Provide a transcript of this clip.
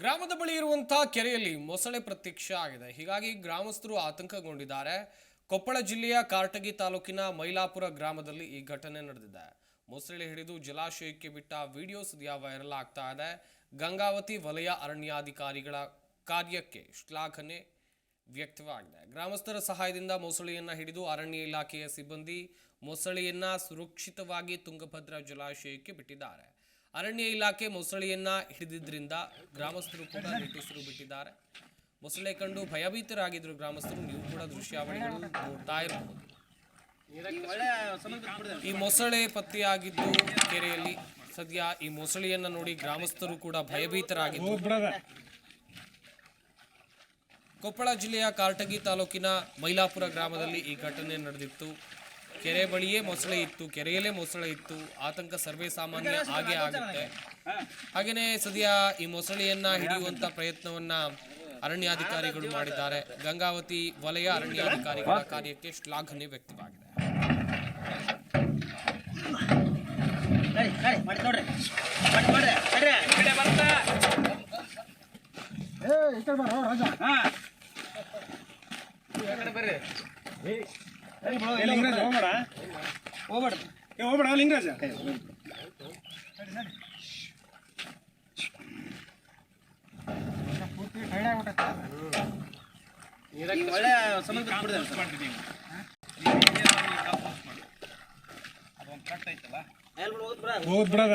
ಗ್ರಾಮದ ಬಳಿ ಇರುವಂತಹ ಕೆರೆಯಲ್ಲಿ ಮೊಸಳೆ ಪ್ರತ್ಯಕ್ಷ ಆಗಿದೆ. ಹೀಗಾಗಿ ಗ್ರಾಮಸ್ಥರು ಆತಂಕಗೊಂಡಿದ್ದಾರೆ. ಕೊಪ್ಪಳ ಜಿಲ್ಲೆಯ ಕಾರಟಗಿ ತಾಲೂಕಿನ ಮೈಲಾಪುರ ಗ್ರಾಮದಲ್ಲಿ ಈ ಘಟನೆ ನಡೆದಿದೆ. ಮೊಸಳೆ ಹಿಡಿದು ಜಲಾಶಯಕ್ಕೆ ಬಿಟ್ಟ ವಿಡಿಯೋ ಸದ್ಯ ವೈರಲ್ ಆಗ್ತಾ ಇದೆ. ಗಂಗಾವತಿ ವಲಯ ಅರಣ್ಯಾಧಿಕಾರಿಗಳ ಕಾರ್ಯಕ್ಕೆ ಶ್ಲಾಘನೆ ವ್ಯಕ್ತವಾಗಿದೆ. ಗ್ರಾಮಸ್ಥರ ಸಹಾಯದಿಂದ ಮೊಸಳೆಯನ್ನು ಹಿಡಿದು ಅರಣ್ಯ ಇಲಾಖೆಯ ಸಿಬ್ಬಂದಿ ಮೊಸಳೆಯನ್ನ ಸುರಕ್ಷಿತವಾಗಿ ತುಂಗಭದ್ರಾ ಜಲಾಶಯಕ್ಕೆ ಬಿಟ್ಟಿದ್ದಾರೆ. ಅರಣ್ಯ ಇಲಾಖೆ ಮೊಸಳೆಯನ್ನ ಹಿಡಿದಿದ್ದರಿಂದ ಗ್ರಾಮಸ್ಥರು ಕೂಡ ನಿಟ್ಟುಸಿರು ಬಿಟ್ಟಿದ್ದಾರೆ. ಮೊಸಳೆ ಕಂಡು ಭಯಭೀತರಾಗಿದ್ರು ಗ್ರಾಮಸ್ಥರು. ನೀವು ಕೂಡ ದೃಶ್ಯಾವಳಿಗಳು ನೋಡ್ತಾ ಇರಬಹುದು ಈ ಮೊಸಳೆ ಪತ್ತೆಯಾಗಿದ್ದು ಕೆರೆಯಲ್ಲಿ. ಸದ್ಯ ಈ ಮೊಸಳೆಯನ್ನ ನೋಡಿ ಗ್ರಾಮಸ್ಥರು ಕೂಡ ಭಯಭೀತರಾಗಿದ್ದರು ಕೊಪ್ಪಳ ಜಿಲ್ಲೆಯ ಕಾರಟಗಿ ತಾಲೂಕಿನ ಮೈಲಾಪುರ ಗ್ರಾಮದಲ್ಲಿ ಈ ಘಟನೆ ನಡೆದಿತ್ತು. ಕೆರೆ ಬಳಿಯೇ ಮೊಸಳೆ ಇತ್ತು ಕೆರೆಯಲ್ಲೇ ಮೊಸಳೆ ಇತ್ತು ಆತಂಕ ಸರ್ವೇ ಸಾಮಾನ್ಯ ಹಾಗೆ ಆಗುತ್ತೆ. ಹಾಗೇನೆ ಸದ್ಯ ಈ ಮೊಸಳೆಯನ್ನ ಹಿಡಿಯುವಂತ ಪ್ರಯತ್ನವನ್ನ ಅರಣ್ಯಾಧಿಕಾರಿಗಳು ಮಾಡಿದ್ದಾರೆ. ಗಂಗಾವತಿ ವಲಯ ಅರಣ್ಯಾಧಿಕಾರಿಗಳ ಕಾರ್ಯಕ್ಕೆ ಶ್ಲಾಘನೆ ವ್ಯಕ್ತವಾಗಿದೆ. ನಡಿ ಲಿಂಗರಾಜ ಹೋಗ್ಬೇಡ. ಹೋಗ್ಬೇಡ್ರಿ ಏ ಹೋಗ್ಬೇಡ ಲಿಂಗರಾಜ. ಒಳ್ಳೆ ಸಮುದ್ರ ಬಿಡ್ದೆ ಸರ್ ಎಲ್ಲಿ ಬಿಡು, ಹೋಗ್ದ್ ಬಿಡ. ಹೋದ್ ಬಿಡದ